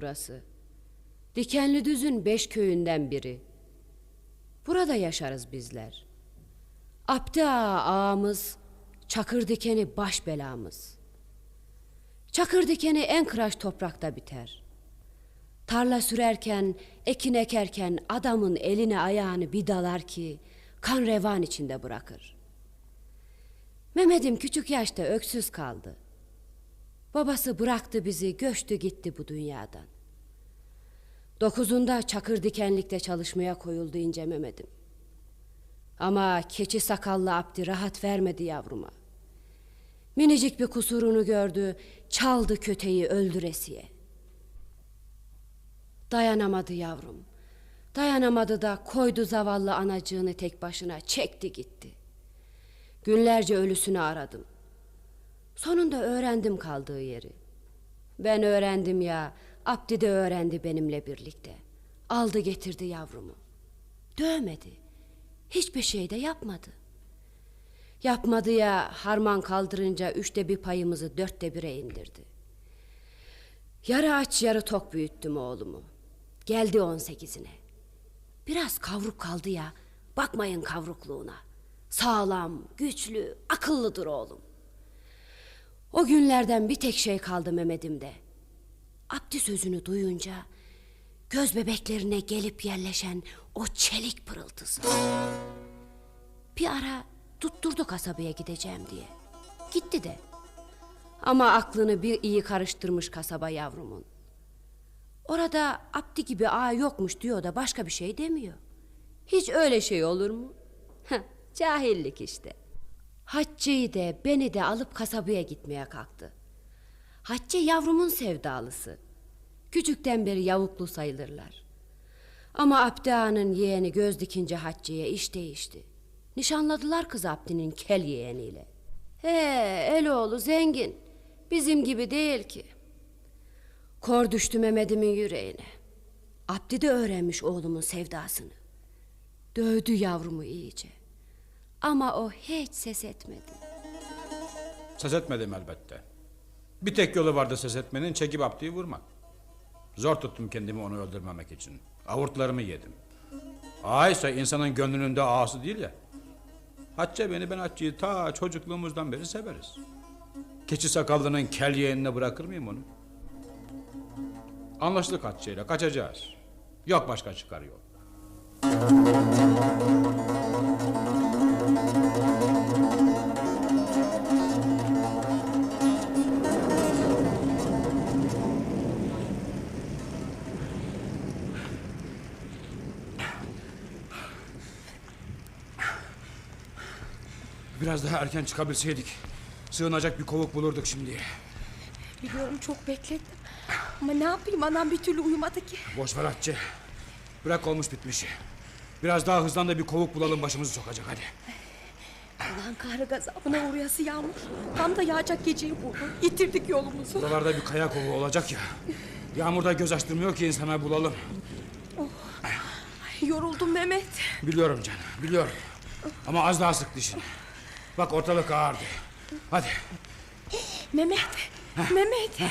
burası. Dikenli düzün beş köyünden biri. Burada yaşarız bizler. Abdi ağa ağamız, çakır dikeni baş belamız. Çakır dikeni en kıraç toprakta biter. Tarla sürerken, ekin ekerken adamın eline ayağını bir dalar ki kan revan içinde bırakır. Mehmet'im küçük yaşta öksüz kaldı. Babası bıraktı bizi, göçtü gitti bu dünyadan. Dokuzunda çakır dikenlikte çalışmaya koyuldu ince Mehmet'im. Ama keçi sakallı Abdi rahat vermedi yavruma. Minicik bir kusurunu gördü, çaldı köteyi öldüresiye. Dayanamadı yavrum. Dayanamadı da koydu zavallı anacığını tek başına çekti gitti. Günlerce ölüsünü aradım. Sonunda öğrendim kaldığı yeri. Ben öğrendim ya, Abdi de öğrendi benimle birlikte. Aldı getirdi yavrumu. Dövmedi. Hiçbir şey de yapmadı. Yapmadı ya harman kaldırınca üçte bir payımızı dörtte bire indirdi. Yarı aç yarı tok büyüttüm oğlumu. Geldi on sekizine. Biraz kavruk kaldı ya, bakmayın kavrukluğuna. Sağlam, güçlü, akıllıdır oğlum. O günlerden bir tek şey kaldı Mehmet'imde. Abdi sözünü duyunca göz bebeklerine gelip yerleşen o çelik pırıltısı. Bir ara tutturdu kasabaya gideceğim diye. Gitti de. Ama aklını bir iyi karıştırmış kasaba yavrumun. Orada Abdi gibi ağa yokmuş diyor da başka bir şey demiyor. Hiç öyle şey olur mu? Heh, Cahillik işte. Hacı'yı de beni de alıp kasabaya gitmeye kalktı. Hacı yavrumun sevdalısı. Küçükten beri yavuklu sayılırlar. Ama Abdi yeğeni göz dikince Hacı'ya iş değişti. Nişanladılar kız Abdi'nin kel yeğeniyle. He, Eloğlu zengin. Bizim gibi değil ki. Kor düştü Mehmet'imin yüreğine. Abdi de öğrenmiş oğlumun sevdasını. Dövdü yavrumu iyice. Ama o hiç ses etmedi. Ses etmedim elbette. Bir tek yolu vardı ses etmenin çekip Abdi'yi vurmak. Zor tuttum kendimi onu öldürmemek için. Avurtlarımı yedim. Ağa insanın gönlünün ağası değil ya. Hacca beni ben Hacı'yı ta çocukluğumuzdan beri severiz. Keçi sakallının kel yeğenine bırakır mıyım onu? Anlaştık Hacı'yla kaçacağız. Yok başka çıkar yol. Biraz daha erken çıkabilseydik sığınacak bir kovuk bulurduk şimdi. Biliyorum çok beklettim. Ama ne yapayım anam bir türlü uyumadı ki. Boş ver Hatice. Bırak olmuş bitmiş. Biraz daha hızlan da bir kovuk bulalım başımızı sokacak hadi. Allah'ın kahrı gazabına uğrayası yağmur. Tam da yağacak geceyi buldu. Yitirdik yolumuzu. Buralarda bir kaya kovuğu olacak ya. Yağmurda göz açtırmıyor ki insana bulalım. Ay, yoruldum Mehmet. Biliyorum canım biliyorum. Ama az daha sık dişini. Bak ortalık ağırdı. Hadi Mehmet. Mehmet.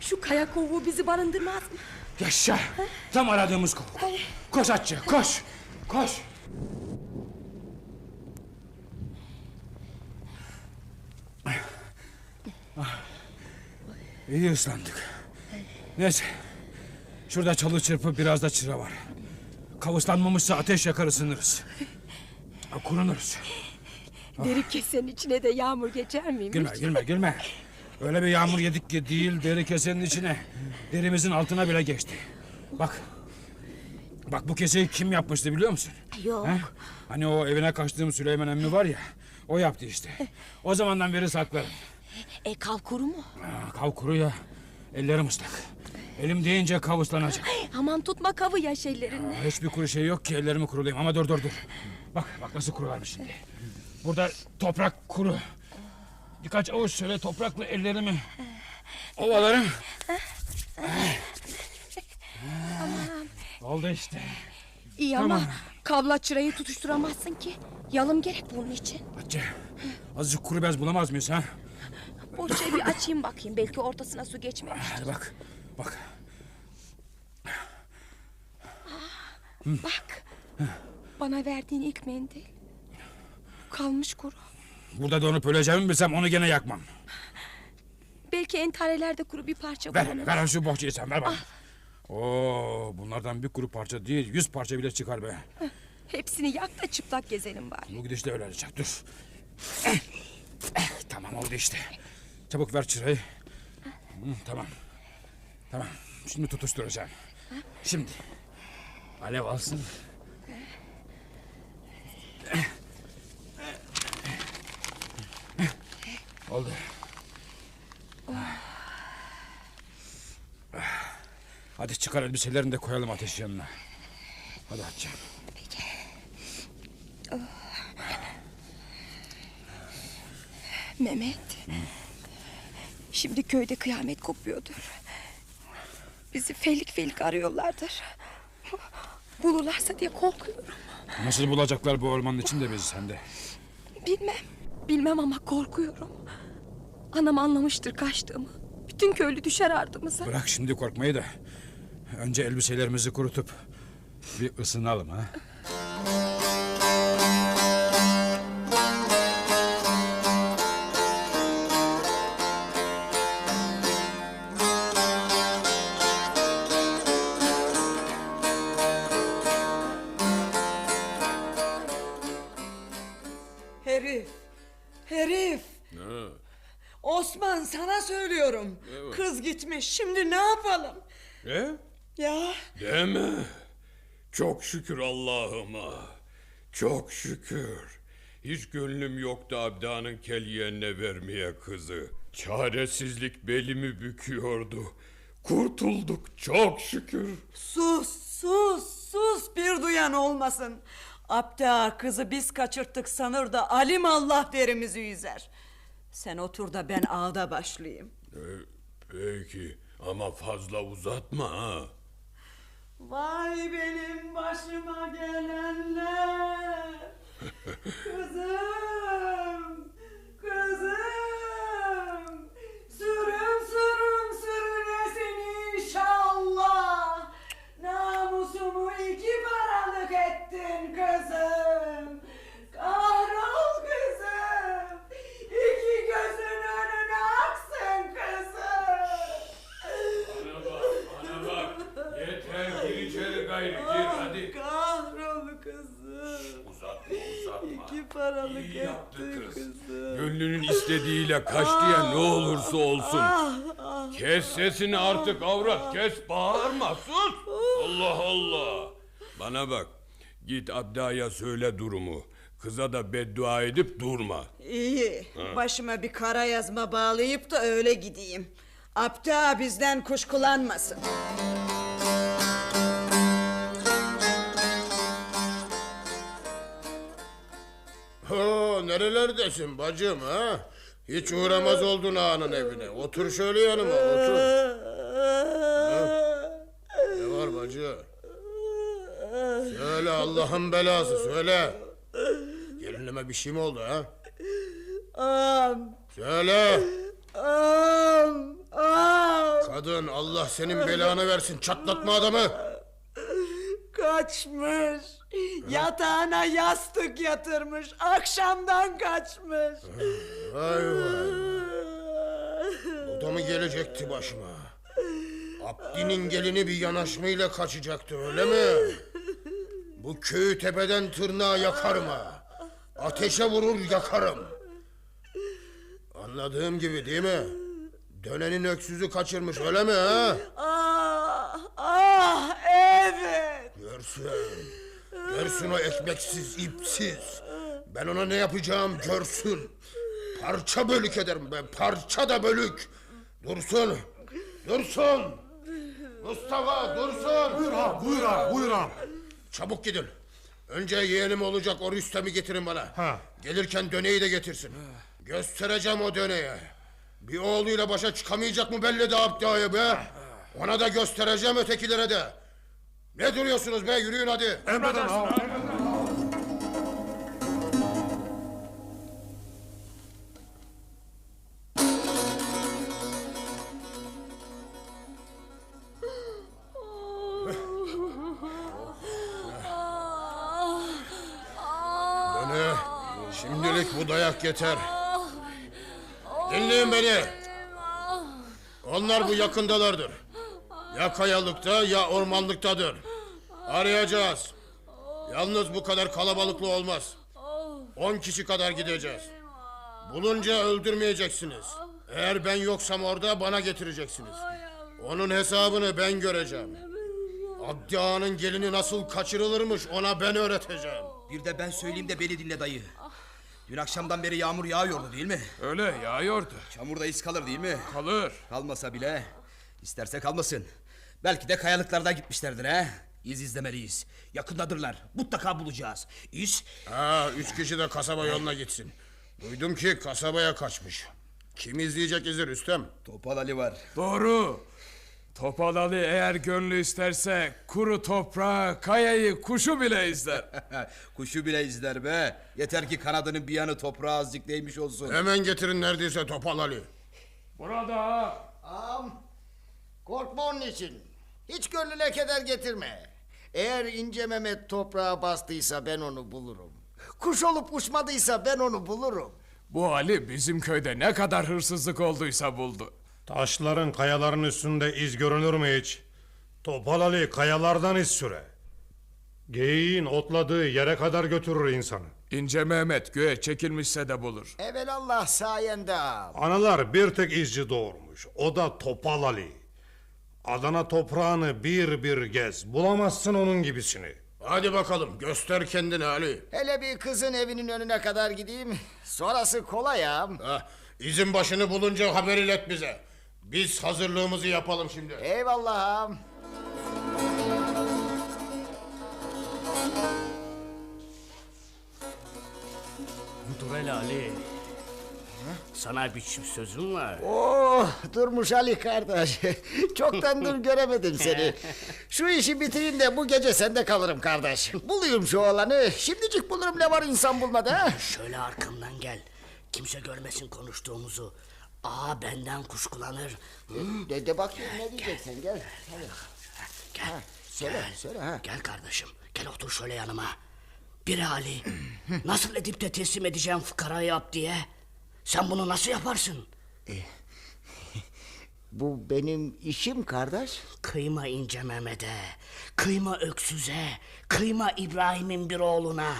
Şu kaya kovuğu bizi barındırmaz mı? yaşa. Tam aradığımız kovuk. Koş Hatice koş. Koş. Ah, İyi ıslandık. Neyse. Şurada çalı çırpı biraz da çıra var. Kavuslanmamışsa ateş yakar ısınırız. Kurunuruz. Deri kesenin içine de yağmur geçer miymiş? Gülme gülme gülme. Öyle bir yağmur yedik ki değil deri kesenin içine. Derimizin altına bile geçti. Bak. Bak bu keseyi kim yapmıştı biliyor musun? Yok. He? Hani o evine kaçtığım Süleyman emmi var ya. O yaptı işte. O zamandan beri saklarım. E kav kuru mu? Aa, kav kuru ya. Ellerim ıslak. Elim deyince kavuslanacak. Aman tutma kavı yaş ellerini. Aa, Hiçbir kuru şey yok ki ellerimi kurulayım. Ama dur dur dur. Bak bak nasıl kurularmış şimdi. Burada toprak kuru. Birkaç avuç şöyle toprakla ellerimi ovalarım. Oldu işte. İyi Tamam. ama kavla çırayı tutuşturamazsın ki. Yalım gerek bunun için. Hatice azıcık kuru bez bulamaz mıyız ha? Boşça bir açayım bakayım. Belki ortasına su geçmemiş. Hadi bak bak. Bak. Bana verdiğin ilk mendil. Kalmış kuru. Burada donup öleceğimi bilsem onu gene yakmam. Belki entarelerde kuru bir parça Ver, bulunur. ver şu bohçayı sen ver bana. Oo, bunlardan bir kuru parça değil, yüz parça bile çıkar be. Hepsini yak da çıplak gezelim bari. Bu gidişle öyle olacak, dur. Eh, eh, tamam oldu işte. Çabuk ver çırayı. Hı, tamam. Tamam, şimdi tutuşturacağım. Şimdi. Alev alsın. Oldu. Hadi çıkar elbiselerini de koyalım ateş yanına. Hadi Hatice. Mehmet. Şimdi köyde kıyamet kopuyordur. Bizi felik felik arıyorlardır. Bulurlarsa diye korkuyorum. Nasıl bulacaklar bu ormanın içinde bizi sende? Bilmem. Bilmem ama korkuyorum. Anam anlamıştır kaçtığımı. Bütün köylü düşer ardımıza. Bırak şimdi korkmayı da. Önce elbiselerimizi kurutup bir ısınalım ha. Şimdi ne yapalım? Ne? Ya Deme. Çok şükür Allah'ıma. Çok şükür. Hiç gönlüm yoktu Abda'nın kel yeğenine vermeye kızı. Çaresizlik belimi büküyordu. Kurtulduk çok şükür. sus, sus, sus bir duyan olmasın. Abda kızı biz kaçırttık sanır da alim Allah derimizi yüzer. Sen otur da ben ağda başlayayım. Ee, peki ama fazla uzatma ha. Vay benim başıma gelenler. Kızım, kızım. Sürüm sürüm sürünesin inşallah. Namusumu iki paralık ettin kızım. Kahrol kızım. İki gözün önüne aksın kızım. Bana bak, bana bak. Yeter gir içeri gayrı gir hadi. Kahrol kızım. Uzatma uzatma. İki paralık İyi yaptı ettin kız. kızım. Gönlünün istediğiyle kaçtı ya ne olursa olsun. Kes sesini artık avrat kes bağırma sus. Allah Allah. Bana bak git Abda'ya söyle durumu. Kıza da beddua edip durma. İyi. Başıma bir kara yazma bağlayıp da öyle gideyim. Apta bizden kuşkulanmasın. Ha, nerelerdesin bacım ha? Hiç uğramaz oldun ağanın evine. Otur şöyle yanıma otur. Ne var bacı? Söyle Allah'ın belası söyle. Gelinime bir şey mi oldu ha? Am, Söyle. am, am. Kadın Allah senin belanı versin çatlatma adamı. Kaçmış. Yatağına yastık yatırmış. Akşamdan kaçmış. Vay vay. O da mı gelecekti başıma? Abdi'nin gelini bir yanaşmayla kaçacaktı öyle mi? Bu köyü tepeden tırnağa yakarım ha. Ateşe vurur yakarım. Anladığım gibi değil mi? Dönenin öksüzü kaçırmış öyle mi ha? Ah, ah, evet. Görsün. Görsün o ekmeksiz, ipsiz. Ben ona ne yapacağım görsün. Parça bölük ederim ben. Parça da bölük. Dursun. Dursun. Mustafa dursun. Buyur ağam, buyur ağam, buyur ağam. Çabuk gidin. Önce yeğenim olacak o Rüstem'i getirin bana. Ha. Gelirken döneyi de getirsin. Göstereceğim o döneye. Bir oğluyla başa çıkamayacak mı belli de Abda'yı be. Ona da göstereceğim ötekilere de. Ne duruyorsunuz be yürüyün hadi. Emredersin ağam. Şimdilik bu dayak yeter. Dinleyin beni. Onlar bu yakındalardır. Ya kayalıkta ya ormanlıktadır. Arayacağız. Yalnız bu kadar kalabalıklı olmaz. On kişi kadar gideceğiz. Bulunca öldürmeyeceksiniz. Eğer ben yoksam orada bana getireceksiniz. Onun hesabını ben göreceğim. Abdi Ağa'nın gelini nasıl kaçırılırmış ona ben öğreteceğim. Bir de ben söyleyeyim de beni dinle dayı. Dün akşamdan beri yağmur yağıyordu değil mi? Öyle yağıyordu. Çamurda iz kalır değil mi? Kalır. Kalmasa bile isterse kalmasın. Belki de kayalıklarda gitmişlerdir ha. İz izlemeliyiz. Yakındadırlar. Mutlaka bulacağız. İz Ha, üç kişi de kasaba yoluna gitsin. Duydum ki kasabaya kaçmış. Kim izleyecek izi Rüstem? Topal Ali var. Doğru. Topal Ali eğer gönlü isterse kuru toprağı, kayayı, kuşu bile izler. Kuşu bile izler be. Yeter ki kanadının bir yanı toprağa azıcık değmiş olsun. Hemen getirin neredeyse Topal Ali. Burada. Ağam, korkma onun için. Hiç gönlüne keder getirme. Eğer ince Mehmet toprağa bastıysa ben onu bulurum. Kuş olup uçmadıysa ben onu bulurum. Bu Ali bizim köyde ne kadar hırsızlık olduysa buldu. Taşların, kayaların üstünde iz görünür mü hiç? Topal Ali kayalardan iz süre. Geyiğin otladığı yere kadar götürür insanı. İnce Mehmet göğe çekilmişse de bulur. Evelallah sayende ağam. Analar bir tek izci doğurmuş. O da Topal Ali. Adana toprağını bir bir gez. Bulamazsın onun gibisini. Hadi bakalım göster kendini Ali. Hele bir kızın evinin önüne kadar gideyim. Sonrası kolay ağam. Ha, izin başını bulunca haber ilet bize. Biz hazırlığımızı yapalım şimdi. Eyvallah ağam. Dur hele Ali. Sana bir çift sözüm var. Oh durmuş Ali kardeş. Çoktandır göremedim seni. Şu işi bitireyim de bu gece sende kalırım kardeş. Bulayım şu oğlanı. Şimdicik bulurum ne var insan bulmadı ha. Şöyle arkamdan gel. Kimse görmesin konuştuğumuzu. Aa benden kuşkulanır. Hı? De, de bakayım ne diyeceksin gel. Hadi. Gel. söyle, gel. söyle, ha. Gel kardeşim. Gel otur şöyle yanıma. Biri Ali. nasıl edip de teslim edeceğim fıkarayı yap diye. Sen bunu nasıl yaparsın? Bu benim işim kardeş. Kıyma ince Mehmet'e, kıyma öksüze, kıyma İbrahim'in bir oğluna.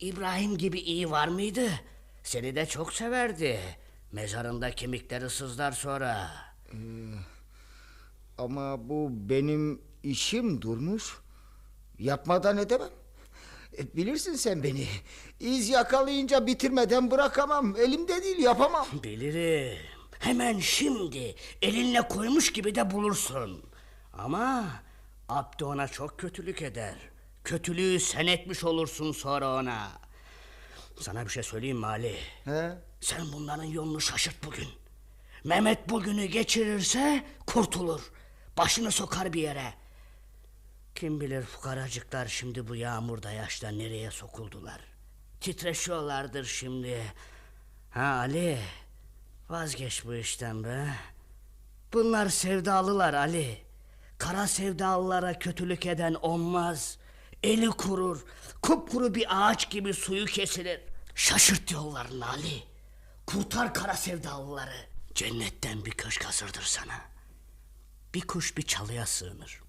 İbrahim gibi iyi var mıydı? Seni de çok severdi. Mezarında kemikleri sızlar sonra. Ama bu benim işim durmuş. Yapmadan edemem. E, bilirsin sen beni. İz yakalayınca bitirmeden bırakamam. Elimde değil yapamam. Bilirim. Hemen şimdi elinle koymuş gibi de bulursun. Ama Abdi ona çok kötülük eder. Kötülüğü sen etmiş olursun sonra ona. Sana bir şey söyleyeyim mi Ali? He? Sen bunların yolunu şaşırt bugün. Mehmet bugünü geçirirse kurtulur. Başını sokar bir yere. Kim bilir fukaracıklar şimdi bu yağmurda yaşta nereye sokuldular. Titreşiyorlardır şimdi. Ha Ali, vazgeç bu işten be. Bunlar sevdalılar Ali. Kara sevdalılara kötülük eden olmaz. Eli kurur, kupkuru bir ağaç gibi suyu kesilir. Şaşırt yollarını Ali. Kurtar kara sevdalıları. Cennetten bir köşk hazırdır sana. Bir kuş bir çalıya sığınır.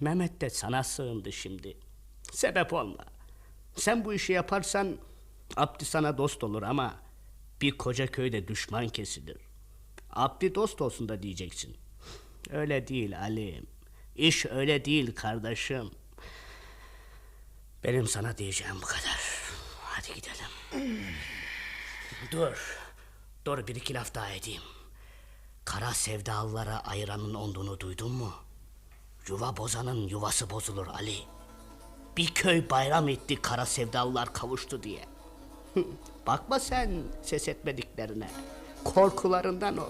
Mehmet de sana sığındı şimdi. Sebep olma. Sen bu işi yaparsan Abdi sana dost olur ama bir koca köyde düşman kesilir. Abdi dost olsun da diyeceksin. Öyle değil Ali. İş öyle değil kardeşim. Benim sana diyeceğim bu kadar. Hadi gidelim. Dur. Dur bir iki laf daha edeyim. Kara sevdalılara ayıranın olduğunu duydun mu? Yuva bozanın yuvası bozulur Ali. Bir köy bayram etti kara sevdalılar kavuştu diye. Bakma sen ses etmediklerine. Korkularından o.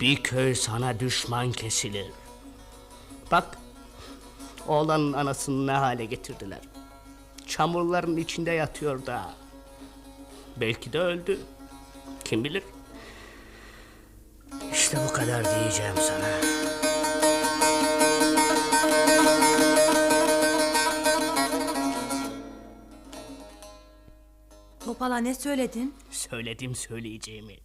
Bir köy sana düşman kesilir. Bak, oğlanın anasını ne hale getirdiler. Çamurların içinde yatıyor da. Belki de öldü. Kim bilir? İşte bu kadar diyeceğim sana. Topal'a ne söyledin? Söyledim söyleyeceğimi.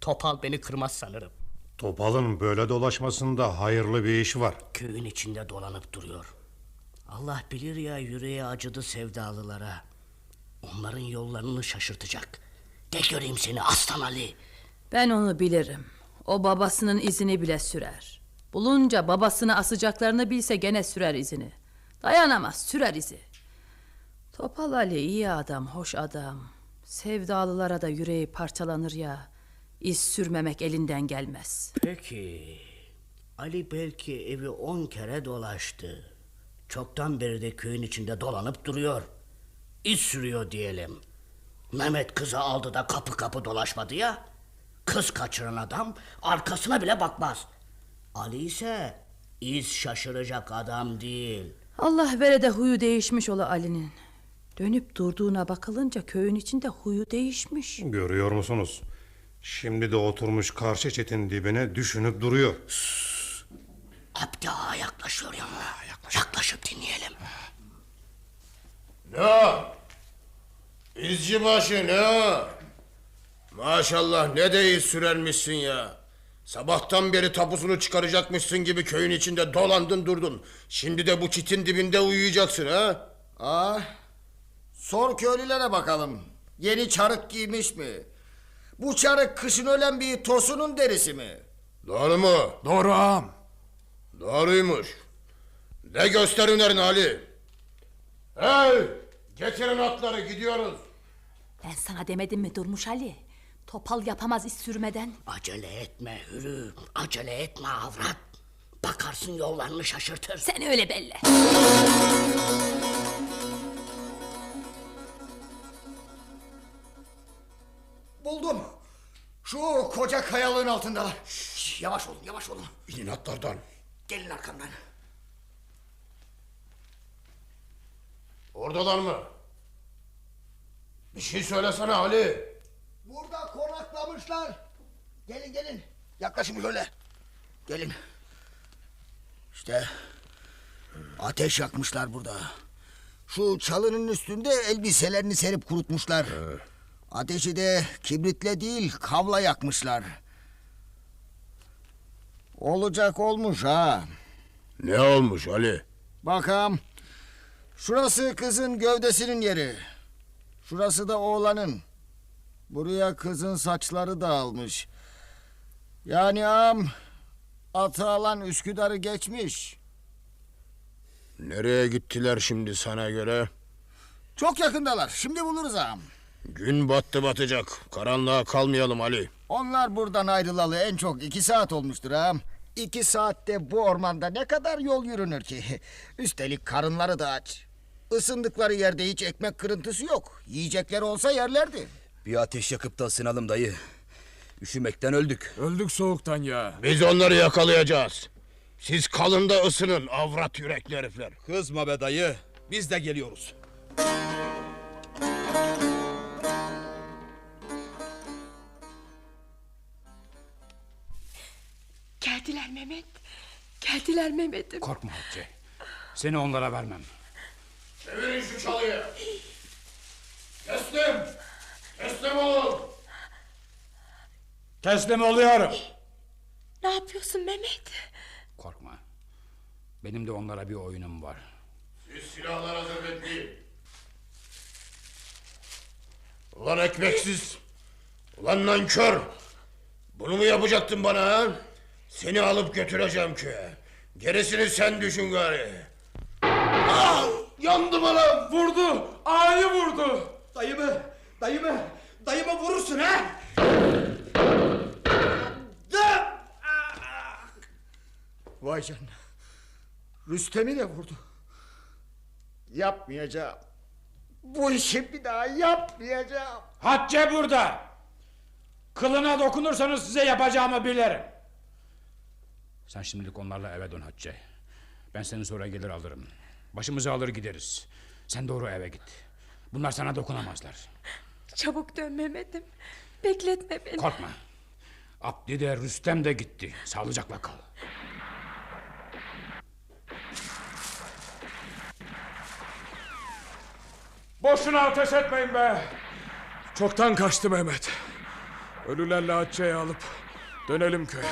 Topal beni kırmaz sanırım. Topal'ın böyle dolaşmasında hayırlı bir iş var. Köyün içinde dolanıp duruyor. Allah bilir ya yüreği acıdı sevdalılara. Onların yollarını şaşırtacak. De göreyim seni Aslan Ali. Ben onu bilirim. O babasının izini bile sürer. Bulunca babasını asacaklarını bilse gene sürer izini. Dayanamaz sürer izi. Topal Ali iyi adam, hoş adam. Sevdalılara da yüreği parçalanır ya. İz sürmemek elinden gelmez. Peki. Ali belki evi on kere dolaştı. Çoktan beri de köyün içinde dolanıp duruyor. İz sürüyor diyelim. Mehmet kızı aldı da kapı kapı dolaşmadı ya. Kız kaçıran adam arkasına bile bakmaz. Ali ise iz şaşıracak adam değil. Allah vere de huyu değişmiş ola Ali'nin. Dönüp durduğuna bakılınca köyün içinde huyu değişmiş. Görüyor musunuz? Şimdi de oturmuş karşı çetin dibine düşünüp duruyor. Abdi Ağa yaklaşıyor yanına. Yaklaşıp dinleyelim. Ne o? İzci başı ne o? Maşallah ne de iyi sürermişsin ya. Sabahtan beri tapusunu çıkaracakmışsın gibi köyün içinde dolandın durdun. Şimdi de bu çitin dibinde uyuyacaksın ha? Ah, sor köylülere bakalım. Yeni çarık giymiş mi? Bu çarık kışın ölen bir tosunun derisi mi? Doğru mu? Doğru ağam. Doğruymuş. De göster hünerini Ali. Hey! Getirin atları gidiyoruz. Ben sana demedim mi Durmuş Ali? Topal yapamaz iz sürmeden. Acele etme Hürü. Acele etme avrat. Bakarsın yollarını şaşırtır. Sen öyle belli. Buldum. Şu koca kayalığın altındalar. Şş, yavaş olun, yavaş olun. İnin atlardan. Gelin arkamdan. Oradalar mı? Bir şey söylesene Ali. Burada konaklamışlar. Gelin gelin. Yaklaşın şöyle. Gelin. İşte ateş yakmışlar burada. Şu çalının üstünde elbiselerini serip kurutmuşlar. Ateşi de kibritle değil kavla yakmışlar. Olacak olmuş ha. Ne olmuş Ali? Bakalım. Şurası kızın gövdesinin yeri. Şurası da oğlanın. Buraya kızın saçları dağılmış. Yani am atı alan Üsküdar'ı geçmiş. Nereye gittiler şimdi sana göre? Çok yakındalar. Şimdi buluruz ağam. Gün battı batacak. Karanlığa kalmayalım Ali. Onlar buradan ayrılalı en çok iki saat olmuştur ağam. İki saatte bu ormanda ne kadar yol yürünür ki? Üstelik karınları da aç. Isındıkları yerde hiç ekmek kırıntısı yok. Yiyecekleri olsa yerlerdi. Bir ateş yakıp da ısınalım dayı. Üşümekten öldük. Öldük soğuktan ya. Biz onları yakalayacağız. Siz kalın da ısının avrat yürekli herifler. Kızma be dayı. Biz de geliyoruz. Geldiler Mehmet. Geldiler Mehmet'im. Korkma Hatice. Seni onlara vermem. Çevirin şu çalıyı. Teslim. Teslim olun. Teslim oluyorum. Ne yapıyorsun Mehmet? Korkma. Benim de onlara bir oyunum var. Siz silahlar hazır bekleyin. Ulan ekmeksiz. Ulan nankör. Bunu mu yapacaktın bana ha? Seni alıp götüreceğim köye. Gerisini sen düşün gari. Ah! Yandım anam. Vurdu. Ağayı vurdu. Dayımı, dayımı, dayımı vurursun ha? Vay canına. Rüstem'i de vurdu. Yapmayacağım. Bu işi bir daha yapmayacağım. Hatice burada. Kılına dokunursanız size yapacağımı bilirim. Sen şimdilik onlarla eve dön Hatice. Ben seni sonra gelir alırım. Başımızı alır gideriz. Sen doğru eve git. Bunlar sana dokunamazlar. Çabuk dön Mehmet'im. Bekletme beni. Korkma. Abdi de Rüstem de gitti. Sağlıcakla kal. Boşuna ateş etmeyin be. Çoktan kaçtı Mehmet. Ölülerle Hatice'yi alıp dönelim köye.